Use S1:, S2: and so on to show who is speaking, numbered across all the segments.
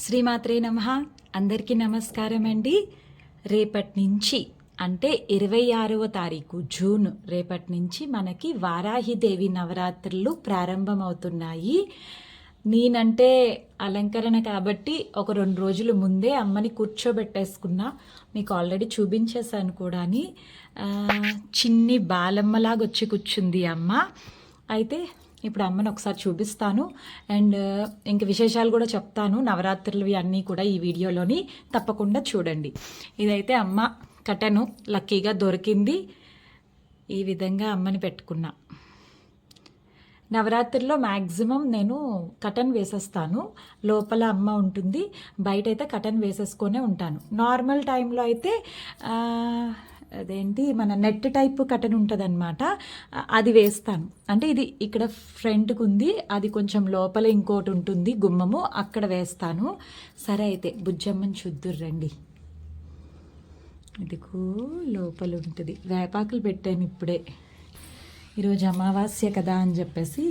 S1: శ్రీమాత్రే నమ. అందరికీ నమస్కారం అండి రేపటి నుంచి అంటే ఇరవై ఆరవ తారీఖు జూన్ రేపటి నుంచి మనకి వారాహిదేవి నవరాత్రులు ప్రారంభమవుతున్నాయి. నేనంటే అలంకరణ కాబట్టి ఒక రెండు రోజుల ముందే అమ్మని కూర్చోబెట్టేసుకున్నా. మీకు ఆల్రెడీ చూపించేశాను కూడా చిన్ని బాలమ్మలాగా వచ్చి కూర్చుంది అమ్మ. అయితే ఇప్పుడు అమ్మని ఒకసారి చూపిస్తాను. అండ్ ఇంక విశేషాలు కూడా చెప్తాను. నవరాత్రులు అన్నీ కూడా ఈ వీడియోలోని తప్పకుండా చూడండి. ఇదైతే అమ్మ కటను లక్కీగా దొరికింది. ఈ విధంగా అమ్మని పెట్టుకున్నా. నవరాత్రిలో మ్యాక్సిమం నేను కటన్ వేసేస్తాను. లోపల అమ్మ ఉంటుంది. బయట అయితే కటన్ వేసేసుకొనే ఉంటాను. నార్మల్ టైంలో అయితే అదేంటి? మన నెట్ టైప్ కటన్ ఉంటుందన్నమాట. అది వేస్తాను. అంటే ఇది ఇక్కడ ఫ్రంట్కి ఉంది అది కొంచెం లోపల ఇంకోటి ఉంటుంది గుమ్మము అక్కడ వేస్తాను. సరే అయితే బుజ్జమ్మని చూద్దురు రండి. ఇదిగో లోపల ఉంటుంది వేపాకులు పెట్టాను ఇప్పుడే. ఈరోజు అమావాస్య కదా అని చెప్పేసి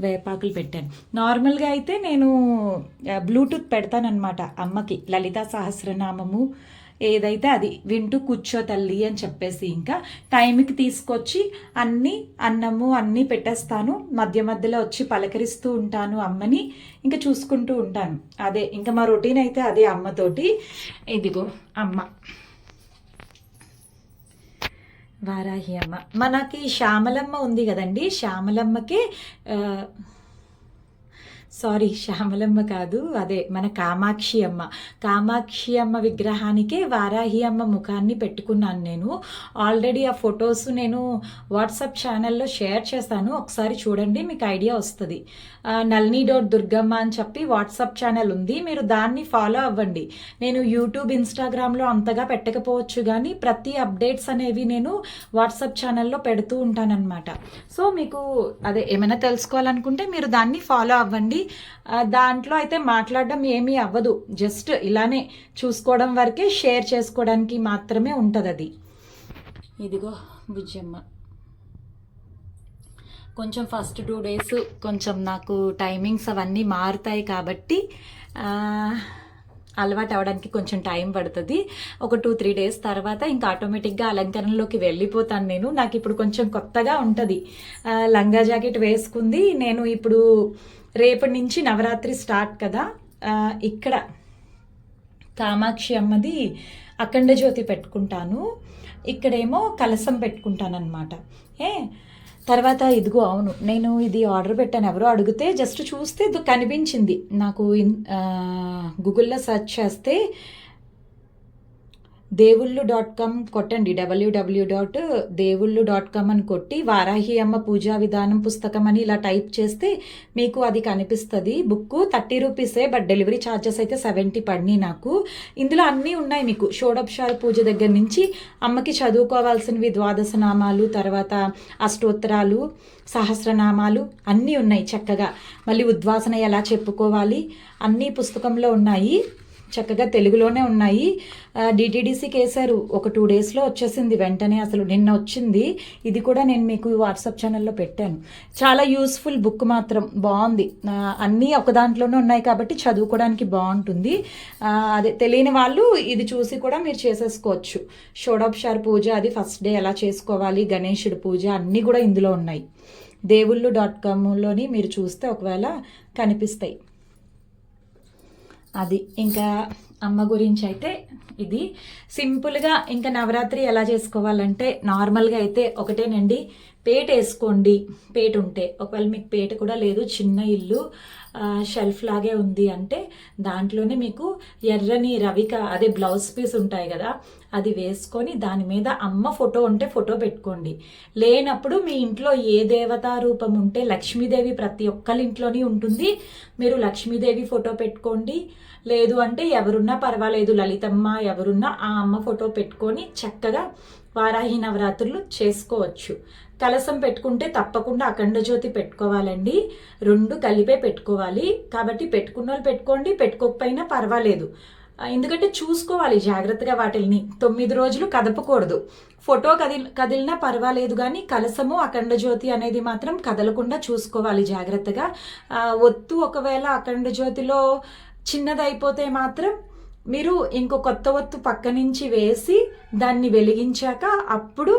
S1: వేపాకులు పెట్టాను. నార్మల్గా అయితే నేను బ్లూటూత్ పెడతానన్నమాట అమ్మకి. లలితా సహస్రనామము ఏదైతే అది వింటూ కూర్చో తల్లి అని చెప్పేసి ఇంకా టైంకి తీసుకొచ్చి అన్నీ అన్నము అన్నీ పెట్టేస్తాను. మధ్య మధ్యలో వచ్చి పలకరిస్తూ ఉంటాను అమ్మని. ఇంకా చూసుకుంటూ ఉంటాను. అదే ఇంకా మా రొటీన్ అయితే అదే అమ్మతోటి. ఇదిగో అమ్మ. వారాహి అమ్మ. మనకి శ్యామలమ్మ ఉంది కదండి. శ్యామలమ్మకి సారీ శ్యామలమ్మ కాదు అదే మన కామాక్షి అమ్మ. కామాక్షి అమ్మ విగ్రహానికే వారాహి అమ్మ ముఖాన్ని పెట్టుకున్నాను నేను. ఆల్రెడీ ఆ ఫొటోస్ నేను వాట్సాప్ ఛానల్లో షేర్ చేశాను ఒకసారి చూడండి మీకు ఐడియా వస్తుంది. నల్ని డోట్ దుర్గమ్మ అని చెప్పి వాట్సాప్ ఛానల్ ఉంది. మీరు దాన్ని ఫాలో అవ్వండి. నేను యూట్యూబ్ ఇన్స్టాగ్రామ్లో అంతగా పెట్టకపోవచ్చు కానీ ప్రతి అప్డేట్స్ అనేవి నేను వాట్సాప్ ఛానల్లో పెడుతూ ఉంటానన్నమాట. సో మీకు అదే ఏమైనా తెలుసుకోవాలనుకుంటే మీరు దాన్ని ఫాలో అవ్వండి. దాంట్లో అయితే మాట్లాడడం ఏమీ అవ్వదు. జస్ట్ ఇలానే చూసుకోవడం వరకే షేర్ చేసుకోవడానికి మాత్రమే ఉంటుంది అది ఇదిగో బుజ్జమ్మ. కొంచెం ఫస్ట్ టూ డేస్ కొంచెం నాకు టైమింగ్స్ అవన్నీ మారుతాయి కాబట్టి అలవాటు అవడానికి కొంచెం టైం పడుతుంది. ఒక టూ త్రీ డేస్ తర్వాత ఇంకా ఆటోమేటిక్గా అలంకరణలోకి వెళ్ళిపోతాను నేను. నాకు ఇప్పుడు కొంచెం కొత్తగా ఉంటుంది. లంగా జాకెట్ వేసుకుంది. నేను ఇప్పుడు రేపటి నుంచి నవరాత్రి స్టార్ట్ కదా. ఇక్కడ కామాక్షి అమ్మది అఖండ జ్యోతి పెట్టుకుంటాను. ఇక్కడేమో కలసం పెట్టుకుంటాను అనమాట ఏ తర్వాత ఇదిగో అవును నేను ఇది ఆర్డర్ పెట్టాను. ఎవరో అడిగితే జస్ట్ చూస్తే ఇది కనిపించింది. నాకు ఇన్ గూగుల్లో సెర్చ్ చేస్తే దేవుళ్ళు డాట్ కామ్ కొట్టండి. డబ్ల్యూడబ్ల్యూ డాట్ దేవుళ్ళు డాట్ కామ్ అని కొట్టి వారాహి అమ్మ పూజా విధానం పుస్తకం అని ఇలా టైప్ చేస్తే మీకు అది కనిపిస్తుంది. బుక్ థర్టీ రూపీసే బట్ డెలివరీ ఛార్జెస్ అయితే సెవెంటీ పడినాయి నాకు. ఇందులో అన్నీ ఉన్నాయి మీకు. షోడోపచార పూజ దగ్గర నుంచి అమ్మకి చదువుకోవాల్సినవి ద్వాదశ నామాలు తర్వాత అష్టోత్తరాలు సహస్రనామాలు అన్నీ ఉన్నాయి చక్కగా. మళ్ళీ ఉద్వాసన ఎలా చెప్పుకోవాలి? అన్నీ పుస్తకంలో ఉన్నాయి. చక్కగా తెలుగులోనే ఉన్నాయి. డిటీడీసీకి వేశారు ఒక టూ డేస్లో వచ్చేసింది. వెంటనే అసలు నిన్న వచ్చింది. ఇది కూడా నేను మీకు వాట్సాప్ ఛానల్లో పెట్టాను. చాలా యూస్ఫుల్ బుక్ మాత్రం. బాగుంది. అన్నీ ఒక దాంట్లోనే ఉన్నాయి కాబట్టి చదువుకోవడానికి బాగుంటుంది. అదే తెలియని వాళ్ళు ఇది చూసి కూడా మీరు చేసేసుకోవచ్చు. షోడోప్షార్ పూజ అది ఫస్ట్ డే ఎలా చేసుకోవాలి? గణేషుడి పూజ అన్నీ కూడా ఇందులో ఉన్నాయి. దేవుళ్ళు డాట్ కామ్లోని మీరు చూస్తే ఒకవేళ కనిపిస్తాయి. అది. ఇంకా అమ్మ గురించి అయితే ఇది. సింపుల్గా ఇంకా నవరాత్రి ఎలా చేసుకోవాలంటే నార్మల్గా అయితే ఒకటేనండి. పేట వేసుకోండి పేట ఉంటే ఒకవేళ మీకు పేట కూడా లేదు చిన్న ఇల్లు షెల్ఫ్ లాగే ఉంది అంటే దాంట్లోనే మీకు ఎర్రని రవిక అదే బ్లౌజ్ పీస్ ఉంటాయి కదా అది వేసుకొని దాని మీద అమ్మ ఫోటో ఉంటే ఫోటో పెట్టుకోండి. లేనప్పుడు మీ ఇంట్లో ఏ దేవతా రూపం ఉంటే లక్ష్మీదేవి ప్రతి ఒక్కరింట్లోనే ఉంటుంది. మీరు లక్ష్మీదేవి ఫోటో పెట్టుకోండి. లేదు అంటే ఎవరున్నా పర్వాలేదు లలితమ్మ ఎవరున్నా ఆ అమ్మ ఫోటో పెట్టుకొని చక్కగా వారాహి నవరాత్రులు చేసుకోవచ్చు. కలసం పెట్టుకుంటే తప్పకుండా అఖండ జ్యోతి పెట్టుకోవాలండి. రెండు కలిపే పెట్టుకోవాలి. కాబట్టి పెట్టుకున్న వాళ్ళు పెట్టుకోండి పెట్టుకోకపోయినా పర్వాలేదు. ఎందుకంటే చూసుకోవాలి జాగ్రత్తగా వాటిల్ని. తొమ్మిది రోజులు కదపకూడదు. ఫోటో కదిల్ కదిలినా పర్వాలేదు కానీ కలసము అఖండ జ్యోతి అనేది మాత్రం కదలకుండా చూసుకోవాలి జాగ్రత్తగా. ఒత్తు ఒకవేళ అఖండ జ్యోతిలో చిన్నదైపోతే మాత్రం మీరు ఇంకో కొత్త ఒత్తు పక్క నుంచి వేసి దాన్ని వెలిగించాక అప్పుడు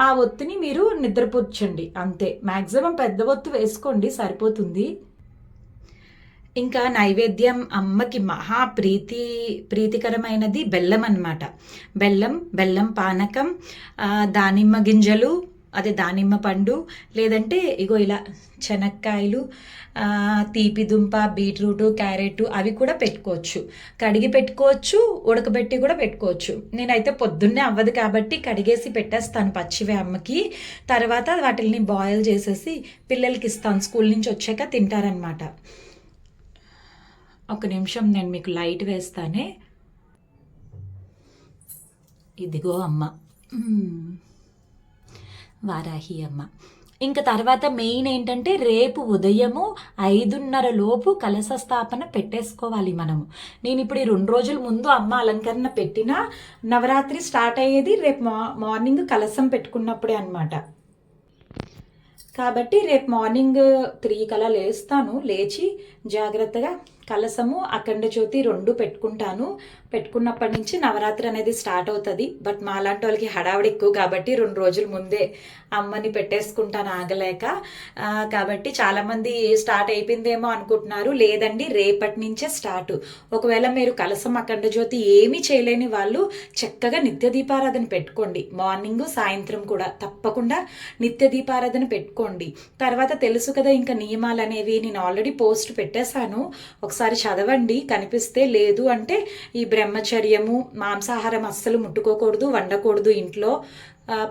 S1: ఆ ఒత్తిని మీరు నిద్రపుచ్చండి. అంతే. మ్యాక్సిమం పెద్ద ఒత్తు వేసుకోండి. సరిపోతుంది. ఇంకా నైవేద్యం అమ్మకి మహా ప్రీతి ప్రీతికరమైనది బెల్లం అన్నమాట. బెల్లం బెల్లం పానకం దానిమ్మ గింజలు అదే దానిమ్మ పండు లేదంటే ఇగో ఇలా శనక్కాయలు తీపి దుంప బీట్రూట్ క్యారెట్ అవి కూడా పెట్టుకోవచ్చు. కడిగి పెట్టుకోవచ్చు ఉడకబెట్టి కూడా పెట్టుకోవచ్చు. నేనైతే పొద్దున్నే అవ్వదు కాబట్టి కడిగేసి పెట్టేస్తాను పచ్చివే అమ్మకి. తర్వాత వాటిని బాయిల్ చేసేసి పిల్లలకి ఇస్తాను స్కూల్ నుంచి వచ్చాక తింటారనమాట ఒక నిమిషం నేను మీకు లైట్ వేస్తానే. ఇదిగో అమ్మ. వారాహి అమ్మ. ఇంకా తర్వాత మెయిన్ ఏంటంటే రేపు ఉదయము ఐదున్నర లోపు కలశ స్థాపన పెట్టేసుకోవాలి మనము. నేను ఇప్పుడు ఈ రెండు రోజుల ముందు అమ్మ అలంకరణ పెట్టిన నవరాత్రి స్టార్ట్ అయ్యేది రేపు మా మార్నింగ్ కలశం పెట్టుకున్నప్పుడే అనమాట కాబట్టి రేపు మార్నింగ్ త్రీ కలా లేస్తాను. లేచి జాగ్రత్తగా కలసము అఖండ జ్యోతి రెండు పెట్టుకుంటాను. పెట్టుకున్నప్పటి నుంచి నవరాత్రి అనేది స్టార్ట్ అవుతుంది. బట్ మా లాంటి వాళ్ళకి హడావిడి ఎక్కువ కాబట్టి రెండు రోజుల ముందే అమ్మని పెట్టేసుకుంటాను ఆగలేక. కాబట్టి చాలామంది స్టార్ట్ అయిపోయిందేమో అనుకుంటున్నారు. లేదండి రేపటి నుంచే స్టార్ట్. ఒకవేళ మీరు కలసం అఖండ జ్యోతి ఏమీ చేయలేని వాళ్ళు చక్కగా నిత్య దీపారాధన పెట్టుకోండి. మార్నింగ్ సాయంత్రం కూడా తప్పకుండా నిత్య దీపారాధన పెట్టుకోండి. తర్వాత తెలుసు కదా ఇంకా నియమాలు అనేవి నేను ఆల్రెడీ పోస్ట్ పెట్టేశాను. ఒకసారి ఒకసారి చదవండి కనిపిస్తే లేదు అంటే ఈ బ్రహ్మచర్యము మాంసాహారం అస్సలు ముట్టుకోకూడదు వండకూడదు ఇంట్లో.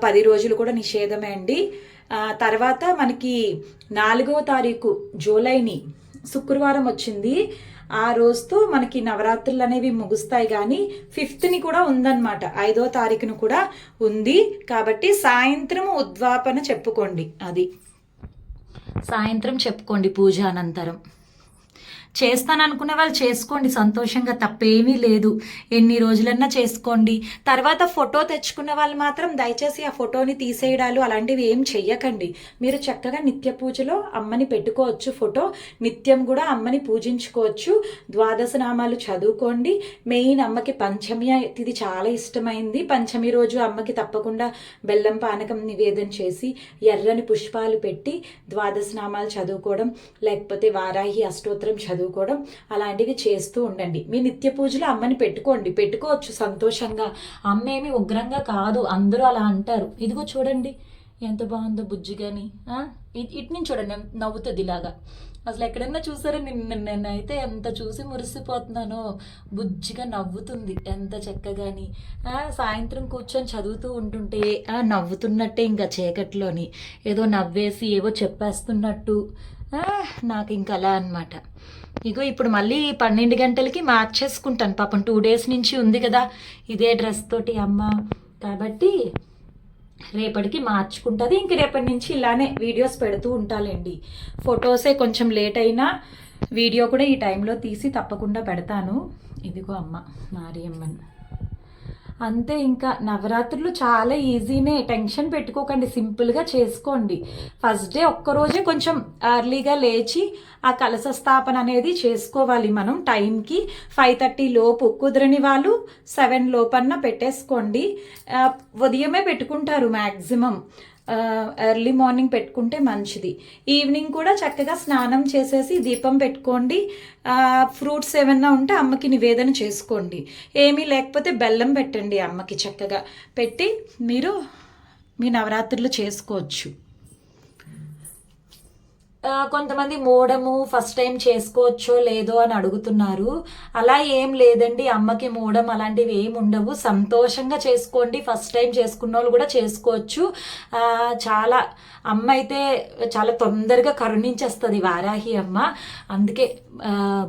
S1: పది రోజులు కూడా నిషేధమే అండి. తర్వాత మనకి నాలుగవ తారీఖు జూలైని శుక్రవారం వచ్చింది. ఆ రోజుతో మనకి నవరాత్రులు అనేవి ముగుస్తాయి కానీ ఫిఫ్త్ని కూడా ఉందన్నమాట. ఐదో తారీఖును కూడా ఉంది. కాబట్టి సాయంత్రం ఉద్వాపన చెప్పుకోండి అది. సాయంత్రం చెప్పుకోండి పూజ అనంతరం చేస్తాను వాళ్ళు చేసుకోండి. సంతోషంగా తప్పేమీ లేదు. ఎన్ని రోజులన్నా చేసుకోండి. తర్వాత ఫోటో తెచ్చుకున్న వాళ్ళు మాత్రం దయచేసి ఆ ఫోటోని తీసేయడాలు అలాంటివి ఏం చెయ్యకండి. మీరు చక్కగా నిత్య పూజలో అమ్మని పెట్టుకోవచ్చు ఫోటో. నిత్యం కూడా అమ్మని పూజించుకోవచ్చు. ద్వాదశ నామాలు చదువుకోండి. మెయిన్ అమ్మకి పంచమి ఇది చాలా ఇష్టమైంది. పంచమి రోజు అమ్మకి తప్పకుండా బెల్లం పానకం నివేదన చేసి ఎర్రని పుష్పాలు పెట్టి ద్వాదశ నామాలు చదువుకోవడం లేకపోతే వారాహి అష్టోత్తరం చదువుకోవడం అలాంటివి చేస్తూ ఉండండి. మీ నిత్య పూజలో అమ్మని పెట్టుకోండి. పెట్టుకోవచ్చు సంతోషంగా. అమ్మ ఏమి ఉగ్రంగా కాదు. అందరూ అలా అంటారు. ఇదిగో చూడండి. ఎంత బాగుందో బుజ్జి కానీ ఇటు నుంచి చూడండి. నవ్వుతుంది ఇలాగా. అసలు ఎక్కడన్నా చూసారా? నిన్న నేనైతే ఎంత చూసి మురిసిపోతున్నానో. బుజ్జిగా నవ్వుతుంది. ఎంత చక్కగాని సాయంత్రం కూర్చొని చదువుతూ ఉంటుంటే ఆ, నవ్వుతున్నట్టే ఇంకా చీకట్లోని. ఏదో నవ్వేసి ఏవో చెప్పేస్తున్నట్టు. నాకు ఇంకా అలా అనమాట ఇగో ఇప్పుడు మళ్ళీ పన్నెండు గంటలకి మార్చేసుకుంటాను పాపం టూ డేస్ నుంచి ఉంది కదా. ఇదే డ్రెస్ తోటి అమ్మ. కాబట్టి రేపటికి మార్చుకుంటుంది. ఇంక రేపటి నుంచి ఇలానే వీడియోస్ పెడుతూ ఉంటాలండి. ఫొటోసే కొంచెం లేట్ అయినా వీడియో కూడా ఈ టైంలో తీసి తప్పకుండా పెడతాను. ఇదిగో అమ్మ మారియమ్మన్. అంతే ఇంకా నవరాత్రులు చాలా ఈజీనే. టెన్షన్ పెట్టుకోకండి సింపుల్గా చేసుకోండి. ఫస్ట్ డే ఒక్కరోజే కొంచెం ఎర్లీగా లేచి ఆ కలశ స్థాపన అనేది చేసుకోవాలి మనం టైంకి. ఫైవ్ థర్టీ లోపు కుదరని వాళ్ళు సెవెన్ లోపన్న పెట్టేసుకోండి. ఉదయమే పెట్టుకుంటారు మ్యాక్సిమం ఎర్లీ మార్నింగ్ పెట్టుకుంటే మంచిది. ఈవినింగ్ కూడా చక్కగా స్నానం చేసేసి దీపం పెట్టుకోండి. ఫ్రూట్స్ ఏమన్నా ఉంటే అమ్మకి నివేదన చేసుకోండి. ఏమీ లేకపోతే బెల్లం పెట్టండి అమ్మకి చక్కగా. పెట్టి మీరు మీ నవరాత్రులు చేసుకోవచ్చు. కొంతమంది మూడము ఫస్ట్ టైం చేసుకోవచ్చో లేదో అని అడుగుతున్నారు. అలా ఏం లేదండి. అమ్మకి మూడం అలాంటివి ఏమి ఉండవు. సంతోషంగా చేసుకోండి. ఫస్ట్ టైం చేసుకున్న వాళ్ళు కూడా చేసుకోవచ్చు. చాలా అమ్మ అయితే చాలా తొందరగా కరుణించేస్తుంది వారాహి అమ్మ. అందుకే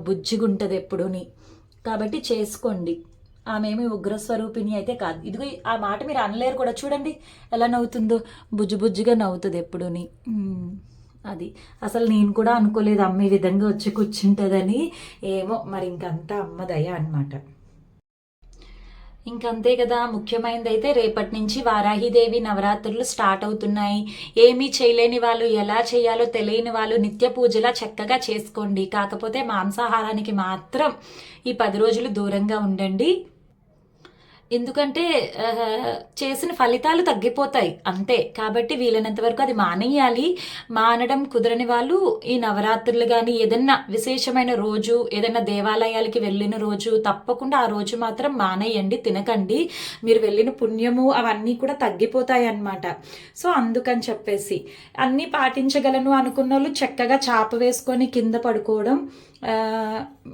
S1: బుజ్జిగుంటుంది ఎప్పుడుని. ఎప్పుడూని కాబట్టి చేసుకోండి. ఆమెమి ఉగ్రస్వరూపిణి అయితే కాదు. ఇదిగో ఆ మాట మీరు అనలేరు కూడా. చూడండి ఎలా నవ్వుతుందో. బుజ్జు బుజ్జుగా నవ్వుతుంది ఎప్పుడూని. అది. అసలు నేను కూడా అనుకోలేదు అమ్మ ఈ విధంగా వచ్చి కూర్చుంటుందని. ఏమో మరి ఇంకంతా అమ్మ దయ అనమాట ఇంకంతే కదా ముఖ్యమైనది అయితే రేపటి నుంచి వారాహిదేవి నవరాత్రులు స్టార్ట్ అవుతున్నాయి. ఏమీ చేయలేని వాళ్ళు ఎలా చేయాలో తెలియని వాళ్ళు నిత్య పూజలా చక్కగా చేసుకోండి. కాకపోతే మాంసాహారానికి మాత్రం ఈ పది రోజులు దూరంగా ఉండండి. ఎందుకంటే చేసిన ఫలితాలు తగ్గిపోతాయి అంతే. కాబట్టి వీలైనంత వరకు అది మానేయాలి. మానడం కుదరని వాళ్ళు ఈ నవరాత్రులు కానీ ఏదన్నా విశేషమైన రోజు ఏదైనా దేవాలయాలకి వెళ్ళిన రోజు తప్పకుండా ఆ రోజు మాత్రం మానేయండి తినకండి. మీరు వెళ్ళిన పుణ్యము అవన్నీ కూడా తగ్గిపోతాయి అన్నమాట. సో అందుకని చెప్పేసి. అన్నీ పాటించగలను అనుకున్న వాళ్ళు చక్కగా చాప వేసుకొని కింద పడుకోవడం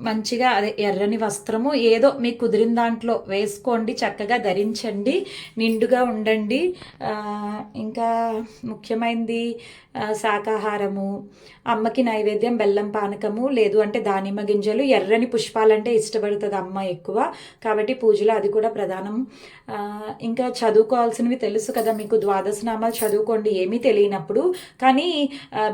S1: మంచిగా అదే ఎర్రని వస్త్రము ఏదో మీకు కుదిరిన దాంట్లో వేసుకోండి చక్కగా ధరించండి నిండుగా ఉండండి. ఇంకా ముఖ్యమైనది శాకాహారము అమ్మకి నైవేద్యం బెల్లం పానకము లేదు అంటే దానిమ్మ గింజలు ఎర్రని పుష్పాలంటే ఇష్టపడుతుంది అమ్మ ఎక్కువ. కాబట్టి పూజలో అది కూడా ప్రధానం. ఇంకా చదువుకోవాల్సినవి తెలుసు కదా మీకు ద్వాదశ నామాలు చదువుకోండి ఏమీ తెలియనప్పుడు. కానీ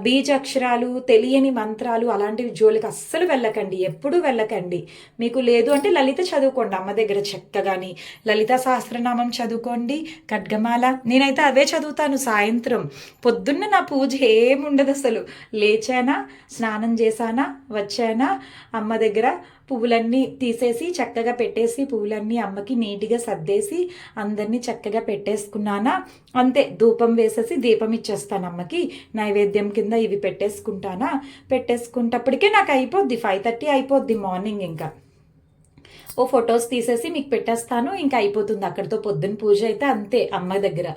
S1: బీజాక్షరాలు తెలియని మంత్రాలు అలాంటివి జోలికి అస్సలు వెళ్ళకండి ఎప్పుడు వెళ్ళకండి. మీకు లేదు అంటే లలిత చదువుకోండి అమ్మ దగ్గర చక్కగాని. లలిత సహస్రనామం చదువుకోండి ఖడ్గమాల. నేనైతే అవే చదువుతాను సాయంత్రం. పొద్దున్న నా పూజ ఏముండదు అసలు. లేచానా? స్నానం చేశానా? వచ్చానా? అమ్మ దగ్గర పువ్వులన్నీ తీసేసి చక్కగా పెట్టేసి పువ్వులన్నీ అమ్మకి నీట్గా సర్దేసి అందరినీ చక్కగా పెట్టేసుకున్నానా? అంతే ధూపం వేసేసి దీపం ఇచ్చేస్తాను అమ్మకి. నైవేద్యం కింద ఇవి పెట్టేసుకుంటానా? పెట్టేసుకుంటప్పటికే నాకు అయిపోద్ది ఫైవ్ థర్టీ అయిపోద్ది మార్నింగ్ ఇంకా. ఓ ఫొటోస్ తీసేసి మీకు పెట్టేస్తాను ఇంకా అయిపోతుంది. అక్కడితో పొద్దున్న పూజ అయితే అంతే అమ్మ దగ్గర.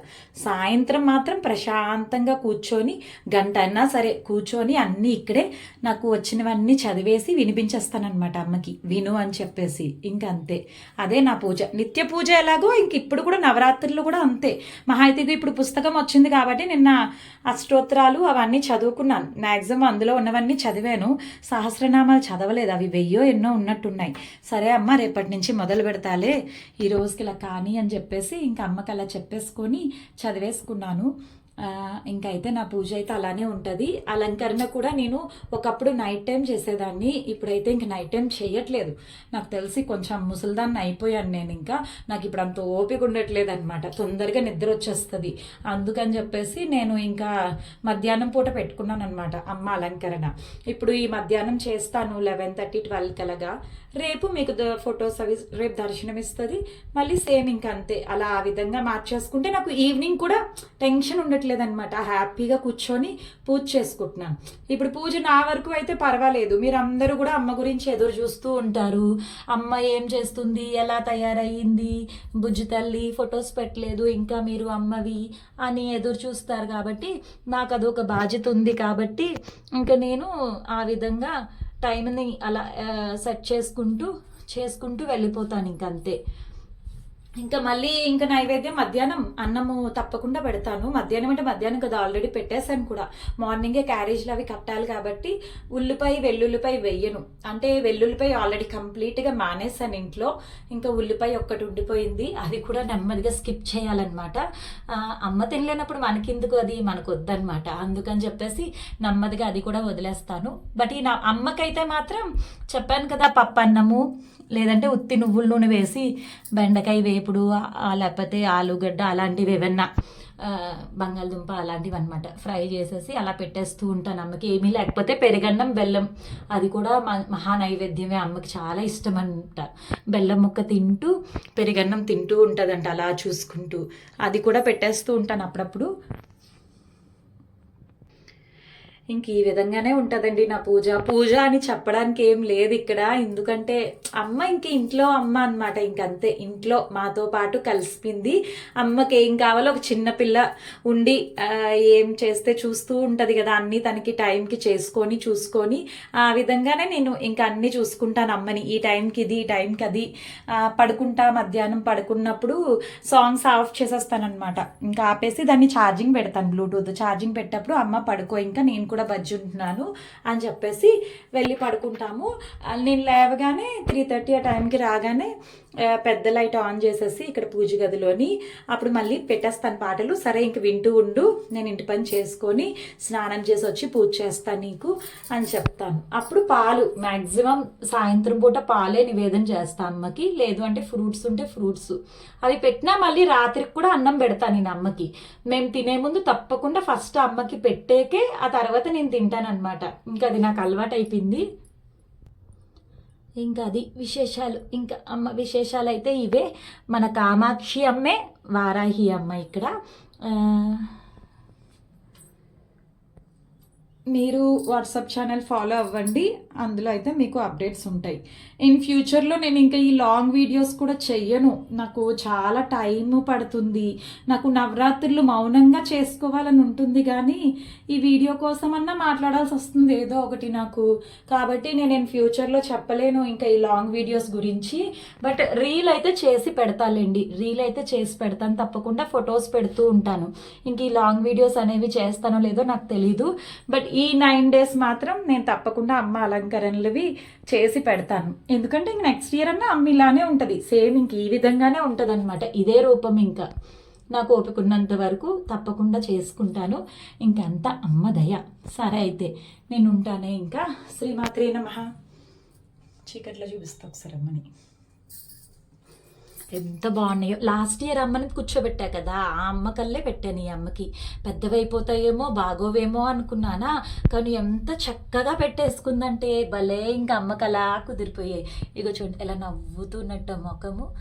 S1: సాయంత్రం మాత్రం ప్రశాంతంగా కూర్చొని గంట అయినా సరే కూర్చొని అన్నీ ఇక్కడే నాకు వచ్చినవన్నీ చదివేసి వినిపించేస్తానమాట అమ్మకి. విను అని చెప్పేసి ఇంకా అంతే. అదే నా పూజ. నిత్య పూజ ఎలాగో ఇంక ఇప్పుడు కూడా నవరాత్రులు కూడా అంతే. మహా అయితే ఇది ఇప్పుడు పుస్తకం వచ్చింది కాబట్టి నిన్న అష్టోత్తరాలు అవన్నీ చదువుకున్నాను. మ్యాక్సిమం అందులో ఉన్నవన్నీ చదివాను. సహస్రనామాలు చదవలేదు. అవి వెయ్యో ఎన్నో ఉన్నట్టున్నాయి. సరే అమ్మ రేపటి నుంచి మొదలు పెడతాలే. ఈ రోజుకి ఇలా కానీ అని చెప్పేసి ఇంకా అమ్మకి అలా చెప్పేసుకొని చదివేసుకున్నాను. ఇంకా అయితే నా పూజ అయితే అలానే ఉంటుంది. అలంకరణ కూడా నేను ఒకప్పుడు నైట్ టైం చేసేదాన్ని. ఇప్పుడైతే ఇంక నైట్ టైం చేయట్లేదు. నాకు తెలిసి కొంచెం ముసలిదాన్ని అయిపోయాను నేను ఇంకా. నాకు ఇప్పుడు అంత ఓపిక ఉండట్లేదు అనమాట తొందరగా నిద్ర వచ్చేస్తుంది. అందుకని చెప్పేసి నేను ఇంకా మధ్యాహ్నం పూట పెట్టుకున్నాను అనమాట అమ్మ అలంకరణ. ఇప్పుడు ఈ మధ్యాహ్నం చేస్తాను లెవెన్ థర్టీ ట్వెల్వ్ కలగా. రేపు మీకు ఫొటోస్ అవి రేపు దర్శనం ఇస్తుంది. మళ్ళీ సేమ్ ఇంకా అంతే. అలా ఆ విధంగా మార్చేసుకుంటే నాకు ఈవినింగ్ కూడా టెన్షన్ ఉండట్లేదు. అనమాట హ్యాపీగా కూర్చొని పూజ చేసుకుంటున్నాను ఇప్పుడు పూజ నా వరకు అయితే పర్వాలేదు. మీరు అందరూ కూడా అమ్మ గురించి ఎదురు చూస్తూ ఉంటారు. అమ్మ ఏం చేస్తుంది? ఎలా తయారయ్యింది? బుజ్జి తల్లి ఫొటోస్ పెట్టలేదు. ఇంకా మీరు అమ్మవి అని ఎదురు చూస్తారు కాబట్టి నాకు అదొక బాధ్యత ఉంది కాబట్టి ఇంకా నేను ఆ విధంగా టైంని అలా సెట్ చేసుకుంటూ చేసుకుంటూ వెళ్ళిపోతాను ఇంకంతే ఇంకా మళ్ళీ ఇంకా నైవేద్యం మధ్యాహ్నం అన్నము తప్పకుండా పెడతాను. మధ్యాహ్నం అంటే మధ్యాహ్నం కదా ఆల్రెడీ పెట్టేశాను కూడా. మార్నింగే క్యారేజ్లు అవి కట్టాలి కాబట్టి ఉల్లిపాయ వెల్లుల్లిపాయ వెయ్యను అంటే వెల్లుల్లిపాయ ఆల్రెడీ కంప్లీట్గా మానేసాను ఇంట్లో. ఇంకా ఉల్లిపాయ ఒక్కటి ఉండిపోయింది. అది కూడా నెమ్మదిగా స్కిప్ చేయాలన్నమాట. అమ్మ తినలేనప్పుడు మనకెందుకు అది? మనకు వద్దనమాట అందుకని చెప్పేసి నెమ్మదిగా అది కూడా వదిలేస్తాను. బట్ ఈ నా అమ్మకైతే మాత్రం చెప్పాను కదా పప్పు అన్నము లేదంటే ఉత్తి నువ్వుల నూనె వేసి బెండకాయ వేపుడు లేకపోతే ఆలుగడ్డ అలాంటివి ఏమన్నా బంగాళదుంప అలాంటివి అనమాట ఫ్రై చేసేసి అలా పెట్టేస్తూ ఉంటాను అమ్మకి. ఏమీ లేకపోతే పెరుగన్నం బెల్లం అది కూడా మహా నైవేద్యమే అమ్మకి చాలా ఇష్టం అంట. బెల్లం ముక్క తింటూ పెరుగన్నం తింటూ ఉంటుందంట అలా చూసుకుంటూ. అది కూడా పెట్టేస్తూ ఉంటాను అప్పుడప్పుడు. ఇంక ఈ విధంగానే ఉంటుందండి నా పూజ. పూజ అని చెప్పడానికి ఏం లేదు ఇక్కడ. ఎందుకంటే అమ్మ ఇంక ఇంట్లో అమ్మ అనమాట ఇంకంతే. ఇంట్లో మాతో పాటు కలిసిపోయింది. అమ్మకి ఏం కావాలో ఒక చిన్నపిల్ల ఉండి ఏం చేస్తే చూస్తూ ఉంటుంది కదా. అన్నీ తనకి టైంకి చేసుకొని చూసుకొని. ఆ విధంగానే నేను ఇంకా అన్నీ చూసుకుంటాను అమ్మని. ఈ టైంకి ఇది ఈ టైంకి అది. పడుకుంటా మధ్యాహ్నం పడుకున్నప్పుడు సాంగ్స్ ఆఫ్ చేసేస్తానమాట ఇంకా ఆపేసి దాన్ని ఛార్జింగ్ పెడతాను బ్లూటూత్. ఛార్జింగ్ పెట్టేటప్పుడు అమ్మ పడుకో ఇంకా నేను కూడా బజ్జి ఉంటున్నాను అని చెప్పేసి వెళ్ళి పడుకుంటాము. నేను లేవగానే త్రీ థర్టీ ఆ టైంకి రాగానే పెద్ద లైట్ ఆన్ చేసేసి ఇక్కడ పూజ గదిలోని అప్పుడు మళ్ళీ పెట్టేస్తాను పాటలు. సరే ఇంక వింటూ ఉండు నేను ఇంటి పని చేసుకొని స్నానం చేసి వచ్చి పూజ చేస్తాను నీకు అని చెప్తాను. అప్పుడు పాలు మ్యాక్సిమం సాయంత్రం పూట పాలే నివేదన చేస్తాను అమ్మకి. లేదు అంటే ఫ్రూట్స్ ఉంటే ఫ్రూట్స్. అవి పెట్టినా మళ్ళీ రాత్రికి కూడా అన్నం పెడతాను నేను అమ్మకి. మేము తినే ముందు తప్పకుండా ఫస్ట్ అమ్మకి పెట్టేకే ఆ తర్వాత నేను తింటాను అనమాట ఇంకా అది నాకు అలవాటు అయిపోయింది ఇంకా అది విశేషాలు. ఇంకా అమ్మ విశేషాలు అయితే ఇవే. మన కామాక్షి అమ్మే వారాహి అమ్మ ఇక్కడ ఆ, మీరు వాట్సాప్ ఛానల్ ఫాలో అవ్వండి. అందులో అయితే మీకు అప్డేట్స్ ఉంటాయి. ఇన్ ఫ్యూచర్లో నేను ఇంకా ఈ లాంగ్ వీడియోస్ కూడా చెయ్యను. నాకు చాలా టైం పడుతుంది. నాకు నవరాత్రులు మౌనంగా చేసుకోవాలని ఉంటుంది కానీ ఈ వీడియో కోసమన్నా మాట్లాడాల్సి వస్తుంది ఏదో ఒకటి నాకు. కాబట్టి నేను ఇన్ ఫ్యూచర్లో చెప్పలేను ఇంకా ఈ లాంగ్ వీడియోస్ గురించి. బట్ రీల్ అయితే చేసి పెడతాలేండి రీల్ అయితే చేసి పెడతాను. తప్పకుండా ఫొటోస్ పెడుతూ ఉంటాను. ఇంక ఈ లాంగ్ వీడియోస్ అనేవి చేస్తానో లేదో నాకు తెలీదు. బట్ ఈ నైన్ డేస్ మాత్రం నేను తప్పకుండా అమ్మ అలంకరణలవి చేసి పెడతాను. ఎందుకంటే ఇంక నెక్స్ట్ ఇయర్ అన్నా అమ్మ ఇలానే ఉంటుంది. సేమ్ ఇంక ఈ విధంగానే ఉంటుంది అనమాట ఇదే రూపం ఇంకా. నాకు ఓపిక ఉన్నంత వరకు తప్పకుండా చేసుకుంటాను. ఇంకంతా అమ్మ దయ. సరే అయితే నేను ఉంటానే ఇంకా. శ్రీమాత్రే నమ. చీకట్లో చూపిస్తా ఒకసారి అమ్మని. ఎంత బాగున్నాయో. లాస్ట్ ఇయర్ అమ్మని కూర్చోబెట్టా కదా. ఆ అమ్మ కల్లే పెట్టాను ఈ అమ్మకి. పెద్దవైపోతాయేమో బాగోవేమో అనుకున్నానా? కానీ ఎంత చక్కగా పెట్టేసుకుందంటే భలే ఇంకా అమ్మకి అలా కుదిరిపోయాయి. ఇక చూడండి ఎలా నవ్వుతున్నట్టు ముఖము.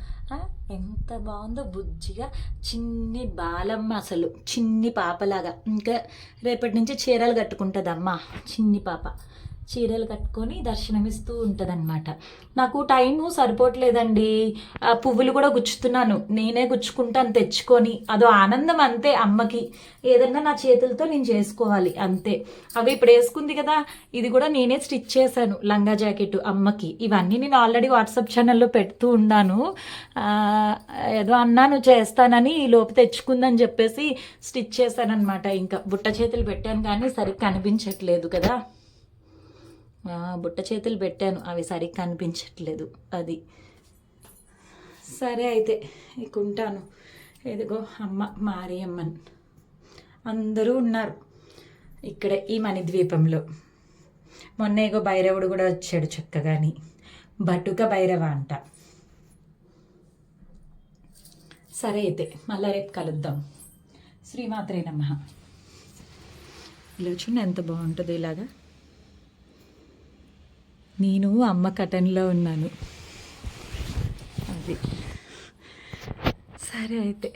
S1: ఎంత బాగుందో బుజ్జిగా. చిన్ని బాలమ్మ అసలు. చిన్ని పాపలాగా. ఇంకా రేపటి నుంచి చీరలు కట్టుకుంటుంది అమ్మ చిన్ని పాప. చీరలు కట్టుకొని దర్శనమిస్తూ ఉంటుందన్నమాట. నాకు టైము సరిపోవట్లేదండి. ఆ పువ్వులు కూడా గుచ్చుతున్నాను. నేనే గుచ్చుకుంటాను తెచ్చుకొని. అదో ఆనందం అంతే అమ్మకి. ఏదన్నా నా చేతులతో నేను చేసుకోవాలి అంతే. అవి ఇప్పుడు వేసుకుంది కదా ఇది కూడా నేనే స్టిచ్ చేశాను లంగా జాకెట్ అమ్మకి. ఇవన్నీ నేను ఆల్రెడీ వాట్సాప్ ఛానల్లో పెడుతూ ఉన్నాను. ఏదో అన్నాను చేస్తానని ఈ లోపు తెచ్చుకుందని చెప్పేసి స్టిచ్ చేశానన్నమాట. ఇంకా బుట్ట చేతులు పెట్టాను కానీ సరిగ్గా కనిపించట్లేదు కదా. బుట్ట చేతులు పెట్టాను. అవి సరిగ్గా కనిపించట్లేదు. అది. సరే అయితే ఇక ఉంటాను. ఇదిగో అమ్మ మారియమ్మన్. అందరూ ఉన్నారు. ఇక్కడ ఈ మణిద్వీపంలో. మొన్న ఏగో భైరవుడు కూడా వచ్చాడు చక్కగాని. బటుక భైరవ అంట. సరే అయితే మళ్ళా రేపు కలుద్దాం. శ్రీమాత్రే నమ. ఇలా చూడండి ఎంత బాగుంటుంది ఇలాగా. నేను అమ్మ కటన్లో ఉన్నాను. అది. సరే అయితే.